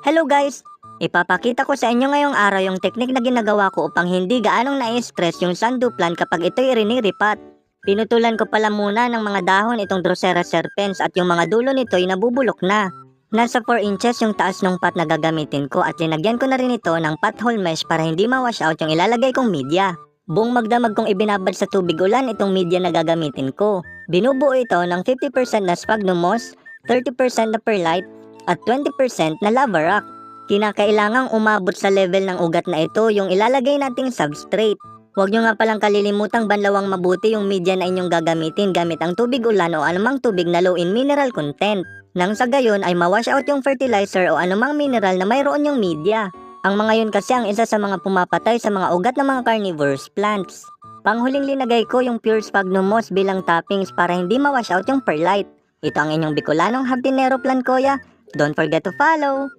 Hello guys! Ipapakita ko sa inyo ngayong araw yung teknik na ginagawa ko upang hindi gaanong na-stress yung sanduplan kapag ito'y riniripat. Pinutulan ko pala muna ng mga dahon itong Drosera serpens at yung mga dulo nito'y nabubulok na. Nasa 4 inches yung taas ng pot na gagamitin ko at linagyan ko na rin ito ng pothole mesh para hindi ma-wash out yung ilalagay kong media. Buong magdamag kong ibinabad sa tubig ulan itong media na gagamitin ko. Binubuo ito ng 50% na sphagnum moss, 30% na perlite, at 20% na lava rock. Kinakailangang umabot sa level ng ugat na ito yung ilalagay nating substrate. Huwag nyo nga palang kalilimutang banlawang mabuti yung media na inyong gagamitin gamit ang tubig ulan o anumang tubig na low in mineral content. Nang sa gayon ay mawash out yung fertilizer o anumang mineral na mayroon yung media. Ang mga yun kasi ang isa sa mga pumapatay sa mga ugat ng mga carnivorous plants. Panghuling linagay ko yung pure sphagnum moss bilang toppings para hindi mawash out yung perlite. Ito ang inyong Bicolanong Habanero Plan Kuya. Don't forget to follow!